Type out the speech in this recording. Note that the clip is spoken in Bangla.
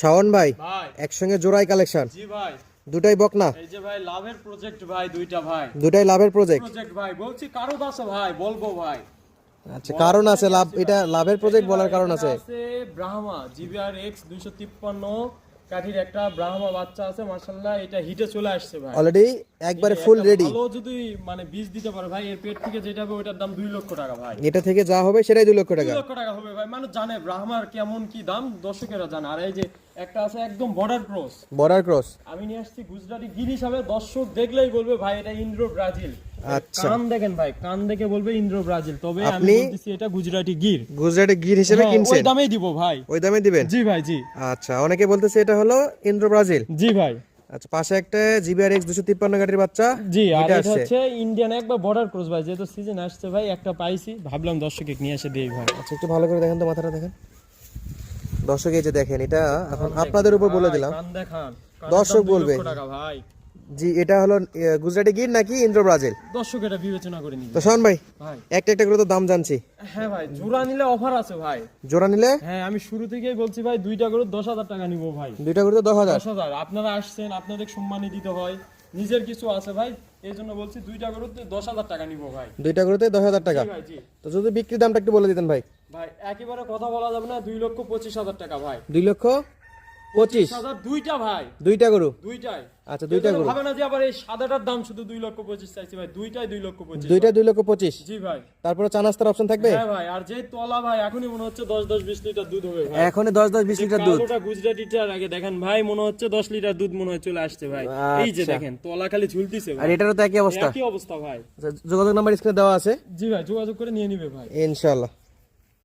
শাওন ভাই একসঙ্গে জোড়াই কালেকশন জি ভাই। দুটাই বকনা? এই যে ভাই লাভের প্রজেক্ট ভাই দুইটা ভাই। দুটাই লাভের প্রজেক্ট প্রজেক্ট ভাই বলছি কারও আছে ভাই বলব ভাই। আচ্ছা কারণ আছে লাভ এটা লাভের প্রজেক্ট বলার কারণ আছে। ব্রাহ্মা জিবিআর এক্স দুইশো তিপ্পান্ন কাঠির একটা ব্রাহ্মা বাচ্চা আছে এটা হিটে চলে আসছে ভাই। অলরেডি একবারে ফুল রেডি ভালো যদি মানে বীজ দিতে পারে ভাই এর পেট থেকে যেটা হবে ওটার দাম দুই লক্ষ টাকা ভাই। এটা থেকে যা হবে সেটাই দুই লক্ষ দুই টাকা। লক্ষ টাকা হবে ভাই মানুষ জানে ব্রাহ্মার কেমন কি দাম দর্শকেরা জানে। আর এই যে একটা আছে একদম বর্ডার ক্রস বর্ডার ক্রস আমি নিয়ে আসছি গুজরাটি গির হিসাবে দর্শক দেখলেই বলবে ভাই এটা ইন্দ্র ব্রাজিল। আচ্ছা। কান দেখেন ভাই কান দেখে বলবে ইন্দ্রো ব্রাজিল। তবে আমি বলতেছি এটা গুজরাটি গির। গুজরাটে গির হিসেবে হ্যাঁ, কিনছেন? ওই দামেই দিব ভাই। ওই দামে দিবেন? জি ভাই জি। আচ্ছা অনেকে বলতেছে এটা হলো ইন্দ্র ব্রাজিল। জি ভাই। আচ্ছা পাশে একটা জিবিআর এক্স দুশো তিপ্পান্ন গাড়ির বাচ্চা জি আর এটা হচ্ছে ইন্ডিয়ান একবার বর্ডার ক্রস ভাই যেহেতু সিজন আসছে ভাই একটা পাইছি। ভাবলাম দর্শকে নিয়ে এসে দিই ভাই। আচ্ছা একটু ভালো করে দেখেন তো মাথাটা দেখেন। দর্শক এই যে দেখেন এটা এখন আপনাদের উপর বলে দিলাম। দর্শক বলবে। টাকা ভাই। জি এটা হলো গুজরাটি গির নাকি ইন্দ্র ব্রাজিল? দর্শক এটা বিবেচনা করে নিবে তো শোন ভাই একটা একটা করে তো দাম জানছি। হ্যাঁ ভাই জোড়া নিলে অফার আছে ভাই। জোড়া নিলে? হ্যাঁ আমি শুরু থেকেই বলছি ভাই দুইটা করে দশ হাজার টাকা নিবো ভাই। দুইটা করে তো দশ হাজার? দশ হাজার। আপনারা আসছেন আপনাদের সম্মানই দিতে হয়। নিজের কিছু আছে ভাই এই জন্য বলছি দুইটা করে দশ হাজার টাকা নিবো ভাই। দুইটা করে দশ হাজার টাকা। তো যদি বিক্রির দামটা একটু বলে দিতেন ভাই। ভাই একেবারে কথা বলা যাবে না দুই লক্ষ পঁচিশ হাজার টাকা ভাই। দুই লক্ষ পঁচিশ। দুইটা ভাই। দুইটা গরু? দুইটাই। আচ্ছা দুইটা গরু। ভাবে না যে আবার এই সাদাটার দাম শুধু দুই লক্ষ পঁচিশ চাইছি ভাই। দুইটাই দুই লক্ষ পঁচিশ। দুইটা দুই লক্ষ পঁচিশ? জি ভাই। তারপরে চা নাস্তার অপশন থাকবে? হ্যাঁ ভাই আর যে তলা ভাই এখনই মনে হচ্ছে দশ দশ বিশ লিটার দুধ হবে ভাই। এখন দশ দশ বিশ লিটার দুধ। গুজরাটিটার আগে দেখেন ভাই মনে হচ্ছে দশ লিটার দুধ মনে হয় চলে আসছে ভাই। এই যে আচ্ছা। দেখেন তলা খালি ঝুলতিছে আর এটারও তো একই অবস্থা। একই অবস্থা ভাই। আচ্ছা, যোগাযোগ নাম্বার স্ক্রিনে দেওয়া আছে। জি ভাই যোগাযোগ করে নিয়ে নিবে ভাই। ইনশাল্লাহ